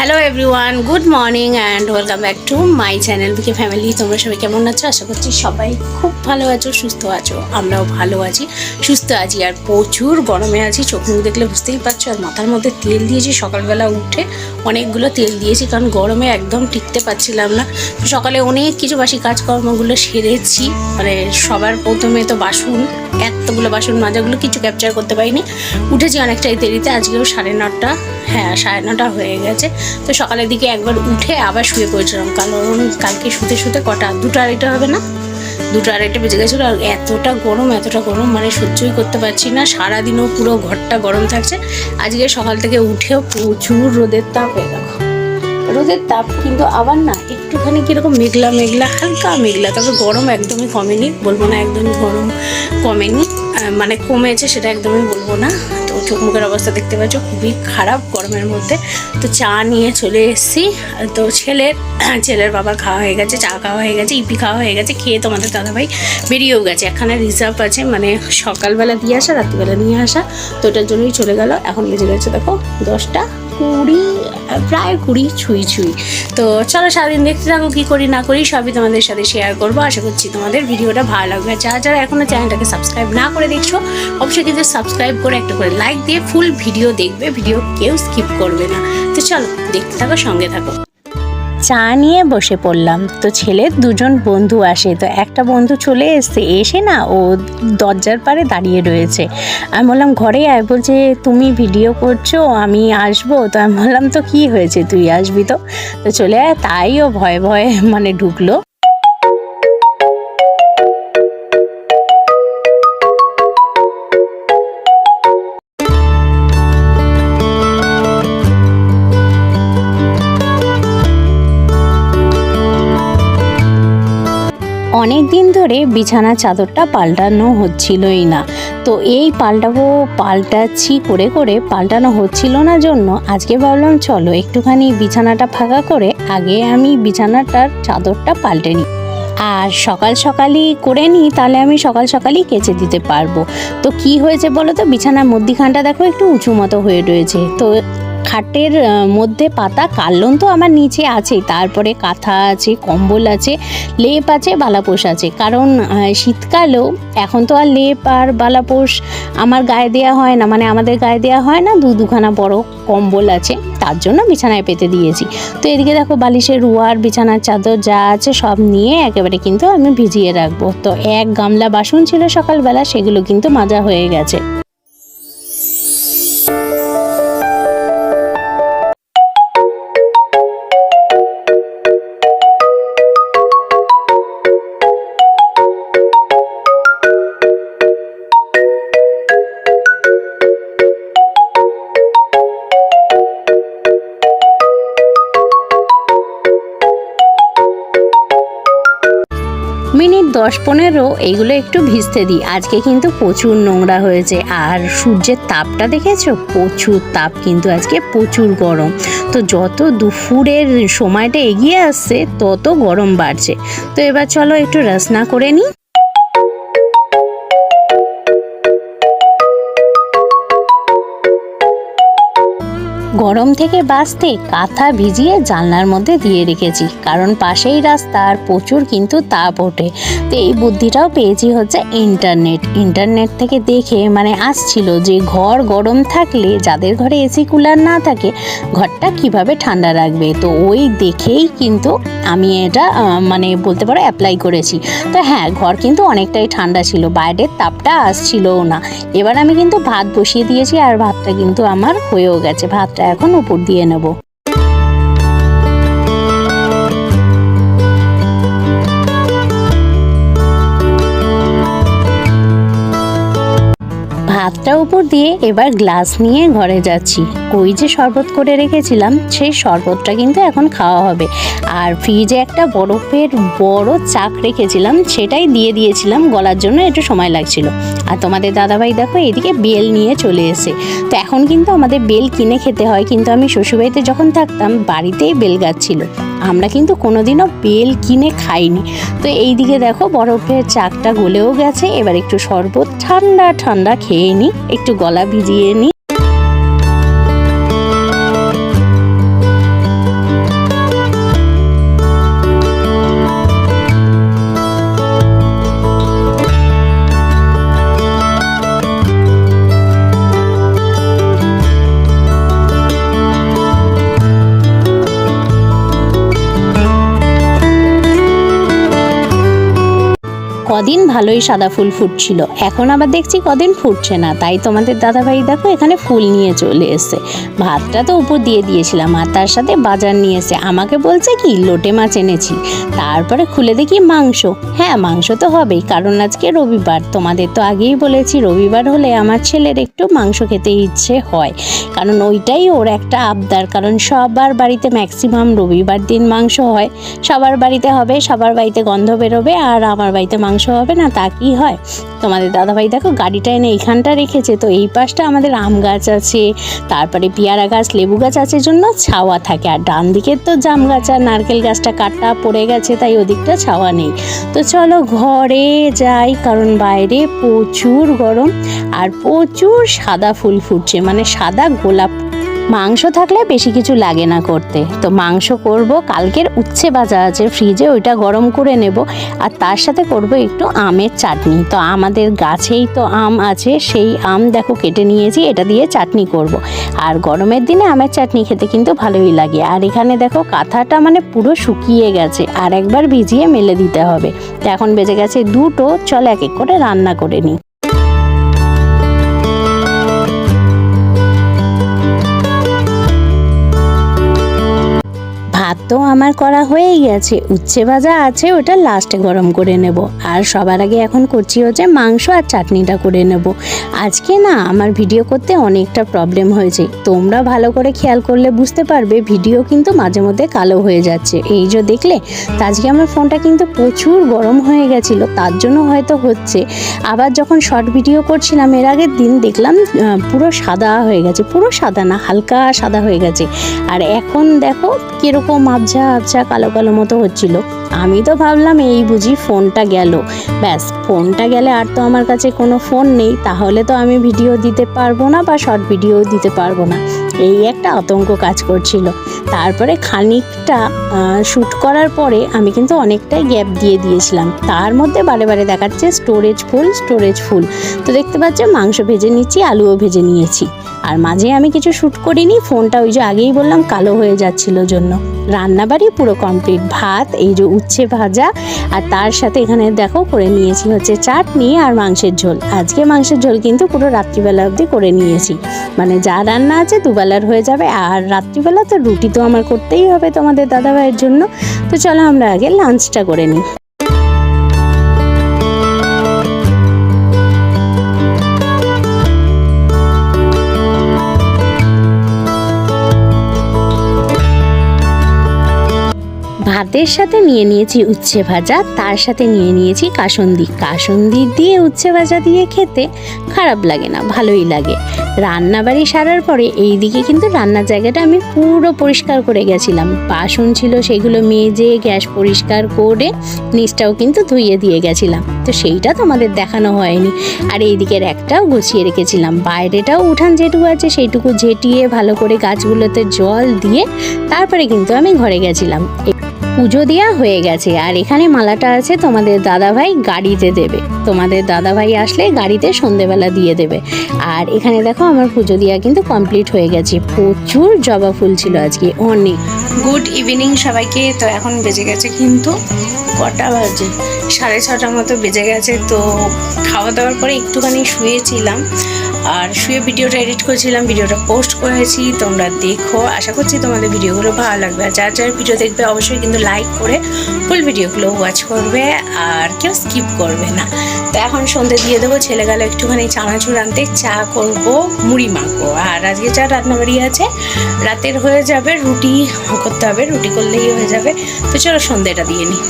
Hello everyone good morning and welcome back to my channel BK family তোমরা সবাই কেমন আছো? আশা করছি সবাই খুব ভালো আছো, সুস্থ আছো, আমরাও ভালো আছি, সুস্থ আছি আর প্রচুর গরমে আছি, চোখ মুখ দেখলে বুঝতেই পারছ, আর মাথার মধ্যে তেল দিয়েছি, সকালবেলা উঠে অনেকগুলো তেল দিয়েছি, কারণ গরমে একদম টিকতে পারছিলাম না। সকালে অনেক কিছু বাসি কাজকর্মগুলো সেরেছি মানে সবার প্রথমে তো বাসন, এতগুলো বাসন মাজাগুলো কিছু ক্যাপচার করতে পারিনি। উঠেছি অনেকটাই দেরিতে, আজকেও সাড়ে নটা হ্যাঁ সাড়ে নটা হয়ে গেছে। তো সকালের দিকে একবার উঠে আবার শুয়ে পড়েছিলাম। কারণ কালকে শুতে শুতে কটা? দুটো আড়াইটা হবে না? দুটো আড়াইটা বেজে গেছিল আর এতটা গরম এতটা গরম মানে সহ্যই করতে পারছি না। সারাদিনও পুরো ঘরটা গরম থাকছে। আজকে সকাল থেকে উঠেও প্রচুর রোদের তাপ হয়ে দেখো। রোদের তাপ কিন্তু আবার না একটুখানি কীরকম মেঘলা মেঘলা, হালকা মেঘলা। তবে গরম একদমই কমেনি, বলব না একদমই গরম কমেনি। মানে কমেছে সেটা একদমই বলব না। চোখ মুখের অবস্থা দেখতে পাচ্ছ, খুবই খারাপ গরমের মধ্যে। তো চা নিয়ে চলে এসেছি। তো ছেলের ছেলের বাবা খাওয়া হয়ে গেছে, চা খাওয়া হয়ে গেছে, ইপি খাওয়া হয়ে গেছে, খেয়ে তোমাদের দাদাভাই বেরিয়েও গেছে। এখানে রিজার্ভ আছে মানে সকালবেলা দিয়ে আসা, রাত্রিবেলা নিয়ে আসা। তো ওটার জন্যই চলে গেল। এখন বেজে গেছে দেখো দশটা। কুড়ি, প্রায় কুড়ি ছুঁই ছুঁই। তো চলো সারাদিন দেখতে থাকো, কী করি না করি, সবই তোমাদের সাথে শেয়ার করব। আশা করছি তোমাদের ভিডিওটা ভালো লাগবে। যারা যারা এখনও চ্যানেলটাকে সাবস্ক্রাইব না করে দেখছ, অবশ্যই কিন্তু সাবস্ক্রাইব করে একটা করে লাইক দিয়ে ফুল ভিডিও দেখবে। ভিডিও কেউ স্কিপ করবে না। তো চলো, দেখতে থাকো, সঙ্গে থাকো। চা নিয়ে বসে পড়লাম। তো ছেলের দুজন বন্ধু আসে। তো একটা বন্ধু চলে এসছে। এসে না ও দরজার পারে দাঁড়িয়ে রয়েছে। আমি বললাম, ঘরে আয়। বলছে, তুমি ভিডিও করছ, আমি আসব। তো আমি বললাম, তো কি হয়েছে? তুই আসবি তো? তো চলে আয়। তাই ও ভয়ে ভয়ে মানে ঢুকলো। অনেক দিন ধরে বিছানা চাদরটা পাল্টানো হচ্ছিলই না। তো এই পাল্টাবো, পাল্টাচ্ছি করে করে পাল্টানো হচ্ছিল না জন্য আজকে ভাবলাম, চলো একটুখানি বিছানাটা ফাঁকা করে আগে আমি বিছানাটার চাদরটা পাল্টে নিই। আর সকাল সকালই করে নিই, তাহলে আমি সকাল সকালই কেচে দিতে পারব। তো কি হয়েছে বলো তো? বিছানার মধ্যিখানটা দেখো একটু উঁচু মতো হয়ে রয়েছে। তো খাটের মধ্যে পাতা কাল্লন তো আমার নিচে আছেই। তারপরে কাঁথা আছে, কম্বল আছে, লেপ আছে বালাপোষ আছে। কারণ শীতকালেও এখন তো আর লেপ আর বালাপোষ আমার গায়ে দেওয়া হয় না। মানে আমাদের গায়ে দেওয়া হয় না, দু দুখানা বড় কম্বল আছে। তার জন্য বিছানায় পেতে দিয়েছি। তো এদিকে দেখো বালিশের রুয়ার, বিছানার চাদর যা আছে সব নিয়ে একেবারে কিন্তু আমি ভিজিয়ে রাখব। তো এক গামলা বাসন ছিল সকালবেলা, সেগুলো কিন্তু মাজা হয়ে গেছে। দশ পনেরো, এইগুলো একটু ভিজতে দিই। আজকে কিন্তু প্রচুর নোংরা হয়েছে। আর সূর্যের তাপটা দেখেছ? প্রচুর তাপ কিন্তু আজকে প্রচুর গরম। তো যত দুপুরের সময়টা এগিয়ে আসছে, তত গরম বাড়ছে। তো এবার চলো একটু রাসনা করে নিই। গরম থেকে বাঁচতে কাঁথা ভিজিয়ে জানলার মধ্যে দিয়ে রেখেছি। কারণ পাশেই রাস্তা আর প্রচুর কিন্তু তাপ ওঠে। তো এই বুদ্ধিটাও পেয়েছি হচ্ছে ইন্টারনেট। ইন্টারনেট থেকে দেখে মানে আসছিল যে ঘর গরম থাকলে যাদের ঘরে এসি কুলার না থাকে, ঘরটা কীভাবে ঠান্ডা রাখবে? তো ওই দেখেই কিন্তু আমি এটা মানে বলতে পারো অ্যাপ্লাই করেছি। তো হ্যাঁ ঘর কিন্তু অনেকটাই ঠান্ডা ছিল বাইরের তাপটা আসছিলও না। এবার আমি কিন্তু ভাত বসিয়ে দিয়েছি আর ভাতটা কিন্তু আমার হয়েও গেছে। ভাতটা এখন উপর দিয়ে নেব। ভাতটা উপর দিয়ে এবার গ্লাস নিয়ে ঘরে যাচ্ছি। ওই যে শরবত করে রেখেছিলাম, সেই শরবতটা কিন্তু এখন খাওয়া হবে। আর ফ্রিজে একটা বরফের বড় চাক রেখেছিলাম, সেটাই দিয়ে দিয়েছিলাম, গলার জন্য একটু সময় লাগছিল। আর তোমাদের দাদাভাই দেখো, এদিকে বেল নিয়ে চলে এসে। তো এখন কিন্তু আমাদের বেল কিনে খেতে হয়, কিন্তু আমি শ্বশুরবাড়িতে যখন থাকতাম, বাড়িতেই বেল গাছ ছিল। আমরা কিন্তু কোনোদিনও বেল কিনে খাইনি। তো এই দিকে দেখো বরফের চাকটা গলেও গেছে, এবার একটু শরবত ঠান্ডা ঠান্ডা খেয়ে নিই একটু গলা ভিজিয়ে নিই কদিন ভালোই সাদা ফুল ফুটছিল। এখন আবার দেখছি কদিন ফুটছে না। তাই তোমাদের দাদাভাই দেখো এখানে ফুল নিয়ে চলে এসছে। ভাতটা তো উপর দিয়ে দিয়েছিলাম আর তার সাথে বাজার নিয়ে এসে আমাকে বলছে কি, লোটে মাছ এনেছি। তারপরে খুলে দেখি মাংস। হ্যাঁ মাংস তো হবেই। কারণ আজকে রবিবার। তোমাদের তো আগেই বলেছি, রবিবার হলে আমার ছেলের একটু মাংস খেতে ইচ্ছে হয়। কারণ ওইটাই ওর একটা আবদার। কারণ সবার বাড়িতে ম্যাক্সিমাম রবিবার দিন মাংস হয়। সবার বাড়িতে হবে, সবার বাড়িতে গন্ধ বেরোবে আর আমার বাড়িতে মাংস হবে না, তা কি হয়? তোমাদের দাদাভাই দেখো গাড়িটা এনে এইখানটা রেখেছে, তো এই পাশটা আমাদের আম গাছ আছে, তারপরে পেয়ারা গাছ, লেবু গাছ আছে জন্য ছাওয়া থাকে, আর ডান দিকের তো জাম গাছ আর নারকেল গাছটা কাটা পড়ে গেছে, তাই ওদিকটা ছাওয়া নেই। তো চলো ঘরে যাই, কারণ বাইরে প্রচুর গরম, আর প্রচুর সাদা ফুল ফুটছে মানে সাদা গোলাপ মাংস থাকলে বেশি কিছু লাগে না করতে। তো মাংস করব, কালকের উচ্ছে ভাজা আছে ফ্রিজে, ওইটা গরম করে নেব। আর তার সাথে করব একটু আমের চাটনি। তো আমাদের গাছেই তো আম আছে, সেই আম দেখো কেটে নিয়েছি, এটা দিয়ে চাটনি করব। আর গরমের দিনে আমের চাটনি খেতে কিন্তু ভালোই লাগে। আর এখানে দেখো কাঁথাটা মানে পুরো শুকিয়ে গেছে, আর একবার ভিজিয়ে মেলে দিতে হবে। তো এখন বেজে গেছে দুটো, চল এক এক করে রান্না করে নিই। ভাত তো আমার করা হয়েই গেছে। উচ্ছে ভাজা আছে, ওটা লাস্টে গরম করে নেব। আর সবার আগে এখন করছি হচ্ছে মাংস আর চাটনিটা করে নেব। আজকে না আমার ভিডিও করতে অনেকটা প্রবলেম হয়েছে। তোমরা ভালো করে খেয়াল করলে বুঝতে পারবে, ভিডিও কিন্তু মাঝে মধ্যে কালো হয়ে যাচ্ছে। এই যে দেখলে আজকে আমার ফোনটা কিন্তু প্রচুর গরম হয়ে গেছিল, তার জন্য হয়তো হচ্ছে। আবার যখন শর্ট ভিডিও করছিলাম, এর আগের দিন দেখলাম পুরো সাদা হয়ে গেছে। পুরো সাদা না, হালকা সাদা হয়ে গেছে। আর এখন দেখো কীরকম আবঝা আবছা কালো কালো মতো হচ্ছিল। আমি তো ভাবলাম এই বুঝি ফোনটা গেল। ব্যাস, ফোনটা গেলে আর তো আমার কাছে কোনো ফোন নেই। তাহলে তো আমি ভিডিও দিতে পারব না বা শর্ট ভিডিও দিতে পারব না। এই একটা আতঙ্ক কাজ করছিল। তারপরে খানিকটা শ্যুট করার পরে আমি কিন্তু অনেকটাই গ্যাপ দিয়ে দিয়েছিলাম। তার মধ্যে বারে বারে দেখাচ্ছে স্টোরেজ ফুল স্টোরেজ ফুল তো দেখতে পাচ্ছ মাংস ভেজে নিচ্ছি, আলুও ভেজে নিয়েছি। আর মাঝে আমি কিছু শ্যুট করিনি, ফোনটা ওই যে আগেই বললাম, কালো হয়ে যাচ্ছিল জন্য। রান্নাবাড়ি পুরো কমপ্লিট ভাত, এই যে উচ্ছে ভাজা, আর তার সাথে এখানে দেখো করে নিয়েছি হচ্ছে চাটনি আর মাংসের ঝোল। আজকে মাংসের ঝোল কিন্তু পুরো রাত্রিবেলা অবধি করে নিয়েছি। মানে যা রান্না আছে দুবেলার হয়ে যাবে, আর রাত্রিবেলা তো রুটি তো আমার করতেই হবে তোমাদের দাদাভাইয়ের জন্য। তো চলো আমরা আগে লাঞ্চটা করে নিই। ভাতের সাথে নিয়ে নিয়েছি উচ্ছে ভাজা, তার সাথে নিয়ে নিয়েছি কাসন্দি। কাসন্দি দিয়ে উচ্ছে ভাজা দিয়ে খেতে খারাপ লাগে না, ভালোই লাগে। রান্নাবাড়ি সারার পরে এই দিকে কিন্তু রান্নার জায়গাটা আমি পুরো পরিষ্কার করে গেছিলাম। বাসন ছিল সেগুলো মেজে, গ্যাস পরিষ্কার করে নিচটাও কিন্তু ধুইয়ে দিয়ে গেছিলাম। তো সেইটা তোমাদের দেখানো হয়নি। আর এই দিকের একটাও গুছিয়ে রেখেছিলাম। বাইরেটাও উঠান যেটুকু আছে সেইটুকু ঝেটিয়ে ভালো করে গাছগুলোতে জল দিয়ে তারপরে কিন্তু আমি ঘরে গেছিলাম। পুজো দেওয়া হয়ে গেছে। আর এখানে মালাটা আছে তোমাদের দাদাভাই গাড়িতে দেবে। তোমাদের দাদাভাই আসলে গাড়িতে সন্ধেবেলা দিয়ে দেবে। আর এখানে দেখো আমার পুজো দেওয়া কিন্তু কমপ্লিট হয়ে গেছে। প্রচুর জবা ফুল ছিল আজকে, অনেক। গুড ইভিনিং সবাইকে। তো এখন বেজে গেছে কিন্তু কটা বাজে? সাড়ে ছটার মতো বেজে গেছে। তো খাওয়া দাওয়ার পরে একটুখানি শুয়েছিলাম। আর শুয়ে ভিডিওটা এডিট করেছিলাম, ভিডিওটা পোস্ট করেছি। তোমরা দেখো। আশা করছি তোমাদের ভিডিওগুলো ভালো লাগবে। আর যার যার ভিডিও দেখবে, অবশ্যই কিন্তু লাইক করে ফুল ভিডিওগুলো ওয়াচ করবে আর কেউ স্কিপ করবে না। তো এখন সন্ধে দিয়ে দেবো, ছেলে গেল একটুখানি চানাচুর আনতে, চা করব, মুড়ি মাখবো। আর আজকে যা রান্নাবাড়ি আছে, রাতের হয়ে যাবে রুটি, করতে হবে, রুটি করলেই হয়ে যাবে। তো চলো সন্ধেটা দিয়ে নিই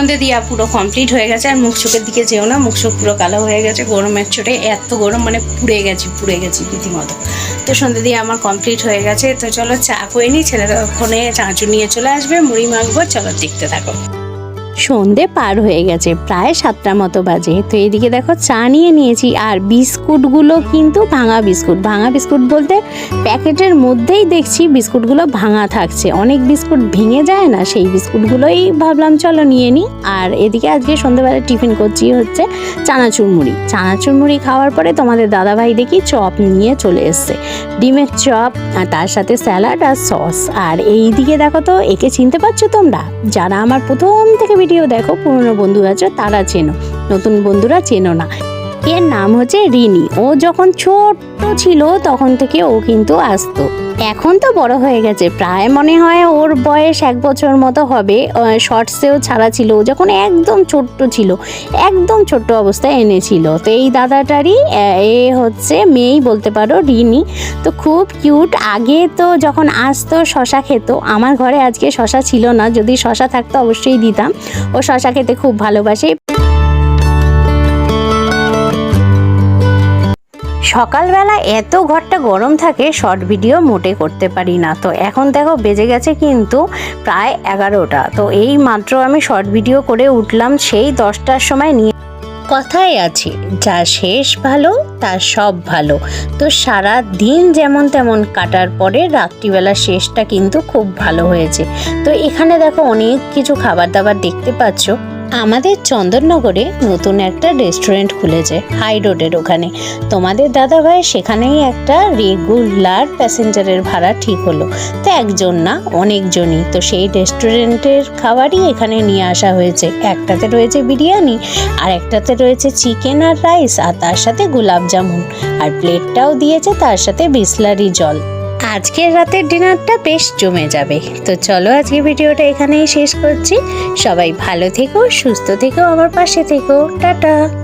সন্ধে দিয়া পুরো কমপ্লিট হয়ে গেছে, আর মুখ চোখের দিকে যেও না, মুখ চোখ পুরো কালো হয়ে গেছে গরমের ছোটে এত গরম মানে পুড়ে গেছি পুড়ে গেছি রীতিমতো। তো সন্ধে দিয়ে আমার কমপ্লিট হয়ে গেছে, তো চলো চা করে নিই, ছেলেরা ওখানে চাঁচু নিয়ে চলে আসবে, মুড়ি মাখবো, চলো দেখতে থাকো। সন্ধে পার হয়ে গেছে, প্রায় সাতটা মতো বাজে। তো এইদিকে দেখো চা নিয়ে নিয়েছি, আর বিস্কুটগুলো কিন্তু ভাঙা বিস্কুট। ভাঙা বিস্কুট বলতে প্যাকেটের মধ্যেই দেখছি বিস্কুটগুলো ভাঙা থাকছে। অনেক বিস্কুট ভেঙে যায় না, সেই বিস্কুটগুলোই ভাবলাম চলো নিয়ে নিই। আর এদিকে আজকে সন্ধ্যেবেলা টিফিন করছি হচ্ছে চানাচুর মুড়ি। চানাচুর মুড়ি খাওয়ার পরে তোমাদের দাদাভাই দেখি চপ নিয়ে চলে এসছে। ডিমের চপ, আর তার সাথে স্যালাড আর সস। আর এই দিকে দেখো তো, একে চিনতে পারছ তোমরা? যারা আমার প্রথম থেকে ভিডিও দেখো, পুরনো বন্ধু আছে, তারা চেনো। নতুন বন্ধুরা চেনো না। এর নাম হচ্ছে রিনি। ও যখন ছোট্ট ছিল, তখন থেকে ও কিন্তু আসতো। এখন তো বড় হয়ে গেছে। প্রায় মনে হয় ওর বয়স এক বছর মতো হবে। শর্টসেও ছাড়া ছিল। যখন একদম ছোট্ট ছিল, একদম ছোট্ট অবস্থায় এনেছিল। তো এই দাদাটারই এ হচ্ছে মেয়েই বলতে পারো, রিনি। তো খুব কিউট আগে তো যখন আসতো, শশা খেত। আমার ঘরে আজকে শশা ছিল না। যদি শশা থাকতো অবশ্যই দিতাম। ও শশা খেতে খুব ভালোবাসে। সকালবেলা এত ঘরটা গরম থাকে, শর্ট ভিডিও মোটে করতে পারি না। তো এখন দেখো বেজে গেছে কিন্তু প্রায় এগারোটা। তো এই মাত্র আমি শর্ট ভিডিও করে উঠলাম, সেই দশটার সময় নিয়ে কথাই আছে, যা শেষ ভালো, তা সব ভালো। তো সারা দিন যেমন তেমন কাটার পরে রাত্রিবেলা শেষটা কিন্তু খুব ভালো হয়েছে। তো এখানে দেখো অনেক কিছু খাবার দাবার দেখতে পাচ্ছ। আমাদের চন্দননগরে নতুন একটা রেস্টুরেন্ট খুলেছে হাই রোডের ওখানে। তোমাদের দাদাভাই সেখানেই একটা রেগুলার প্যাসেঞ্জারের ভাড়া ঠিক হলো। তো একজন না, অনেকজনই। তো সেই রেস্টুরেন্টের খাবারই এখানে নিয়ে আসা হয়েছে। একটাতে রয়েছে বিরিয়ানি, আর একটাতে রয়েছে চিকেন আর রাইস আর তার সাথে গোলাপ জামুন আর প্লেটটাও দিয়েছে, তার সাথে বিসলারি জল। আজকের রাতের ডিনারটা বেশ জমে যাবে। তো চলো আজকে ভিডিওটা এখানেই শেষ করছি। সবাই ভালো থেকো, সুস্থ থেকো, আমার পাশে থেকো। টাটা।